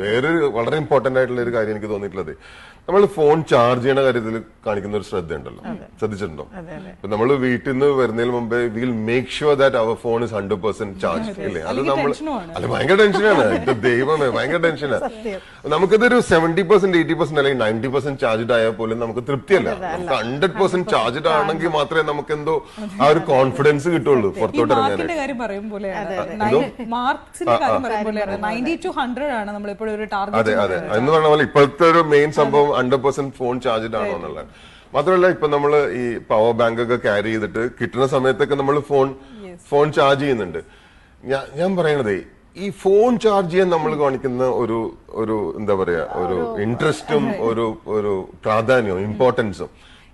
വേറൊരു വളരെ ഇമ്പോർട്ടന്റ് ആയിട്ടുള്ള ഒരു കാര്യം എനിക്ക് തോന്നിയിട്ടുള്ളത്. നമ്മൾ ഫോൺ ചാർജ് ചെയ്യണ കാര്യത്തിൽ കാണിക്കുന്ന ഒരു ശ്രദ്ധ ഉണ്ടല്ലോ ശ്രദ്ധിച്ചിട്ടുണ്ടോ? ഇപ്പൊ നമ്മൾ വീട്ടിൽ നിന്ന് വരുന്നതിന് മുമ്പേ will make sure that our phone is hundred percent charge ഇല്ലേ? അത് നമ്മൾ അത് അല്ല ഭയങ്കര ടെൻഷനാണ് ഇത് ദൈവമേ ഭയങ്കര ടെൻഷനാണ് നമുക്കിതൊരു സെവന്റി പെർസെന്റ് എയ്റ്റി പെർസെന്റ് അല്ലെങ്കിൽ നയന്റി പെർസെന്റ് ചാർജ്ഡ് ആയാൽ പോലും നമുക്ക് തൃപ്തിയല്ല. നമുക്ക് ഹൺഡ്രഡ് പെർസെന്റ് ചാർജ്ഡ് ആണെങ്കിൽ മാത്രമേ നമുക്ക് എന്തോ ആ ഒരു കോൺഫിഡൻസ് കിട്ടുള്ളൂ പുറത്തോട്ട് ഇറങ്ങാൻ മാർക്സിന്റെ കാര്യം പറയും പോലെയാണ് നയന്റി ടു ഹൺഡ്രഡ് ആണ് നമ്മൾ ഒരു ടാർഗറ്റ് അതെ എന്ന് പറഞ്ഞ പോലെ ഇപ്പോഴത്തെ ഒരു മെയിൻ സംഭവം ഹൺഡ്രഡ് പെർസെന്റ് ഫോൺ ചാർജ്ഡ് ആണോ എന്നുള്ളത്. മാത്രമല്ല ഇപ്പൊ നമ്മൾ ഈ പവർ ബാങ്ക് ഒക്കെ ക്യാരി ചെയ്തിട്ട് കിട്ടുന്ന സമയത്തൊക്കെ നമ്മൾ ഫോൺ ഫോൺ ചാർജ് ചെയ്യുന്നുണ്ട്. ഞാൻ പറയണതേ ഈ ഫോൺ ചാർജ് ചെയ്യാൻ നമ്മൾ കാണിക്കുന്ന ഒരു ഒരു എന്താ പറയാ ഒരു ഇൻട്രസ്റ്റും ഒരു ഒരു പ്രാധാന്യവും ഇമ്പോർട്ടൻസും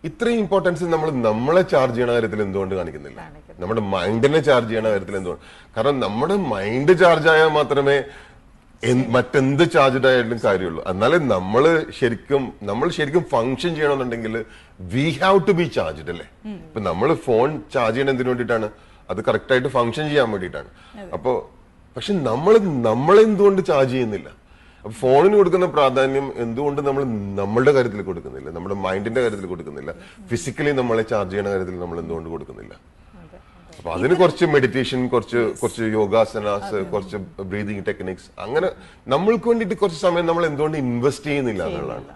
ഇത്രയും ഇമ്പോർട്ടൻസ് നമ്മൾ നമ്മളെ ചാർജ് ചെയ്യണ കാര്യത്തിൽ എന്തുകൊണ്ട് കാണിക്കുന്നില്ല? നമ്മുടെ മൈൻഡിനെ ചാർജ് ചെയ്യണ കാര്യത്തിൽ എന്തുകൊണ്ട്? കാരണം നമ്മുടെ മൈൻഡ് ചാർജ് ആയാൽ മാത്രമേ മറ്റെന്ത് ചാർജഡ് ആയാലും കാര്യമുള്ളൂ. എന്നാലേ നമ്മൾ ശരിക്കും നമ്മൾ ശരിക്കും ഫങ്ഷൻ ചെയ്യണമെന്നുണ്ടെങ്കിൽ we have to be charged അല്ലേ? ഇപ്പൊ നമ്മൾ ഫോൺ ചാർജ് ചെയ്യണ എന്തിനു വേണ്ടിയിട്ടാണ്? അത് കറക്റ്റ് ആയിട്ട് ഫങ്ഷൻ ചെയ്യാൻ വേണ്ടിയിട്ടാണ്. അപ്പോ പക്ഷെ നമ്മൾ നമ്മളെന്തുകൊണ്ട് ചാർജ് ചെയ്യുന്നില്ല? അപ്പൊ ഫോണിന് കൊടുക്കുന്ന പ്രാധാന്യം എന്തുകൊണ്ട് നമ്മൾ നമ്മളുടെ കാര്യത്തിൽ കൊടുക്കുന്നില്ല? നമ്മുടെ മൈൻഡിന്റെ കാര്യത്തിൽ കൊടുക്കുന്നില്ല? ഫിസിക്കലി നമ്മളെ ചാർജ് ചെയ്യുന്ന കാര്യത്തിൽ നമ്മൾ എന്തുകൊണ്ട് കൊടുക്കുന്നില്ല? അപ്പൊ അതിന് കുറച്ച് മെഡിറ്റേഷൻ കുറച്ച് കുറച്ച് യോഗാസനാസ് കുറച്ച് ബ്രീതിങ് ടെക്നിക്സ് അങ്ങനെ നമ്മൾക്ക് വേണ്ടിയിട്ട് കുറച്ച് സമയം നമ്മൾ എന്തുകൊണ്ട് ഇൻവെസ്റ്റ് ചെയ്യുന്നില്ല എന്നുള്ളതാണ്.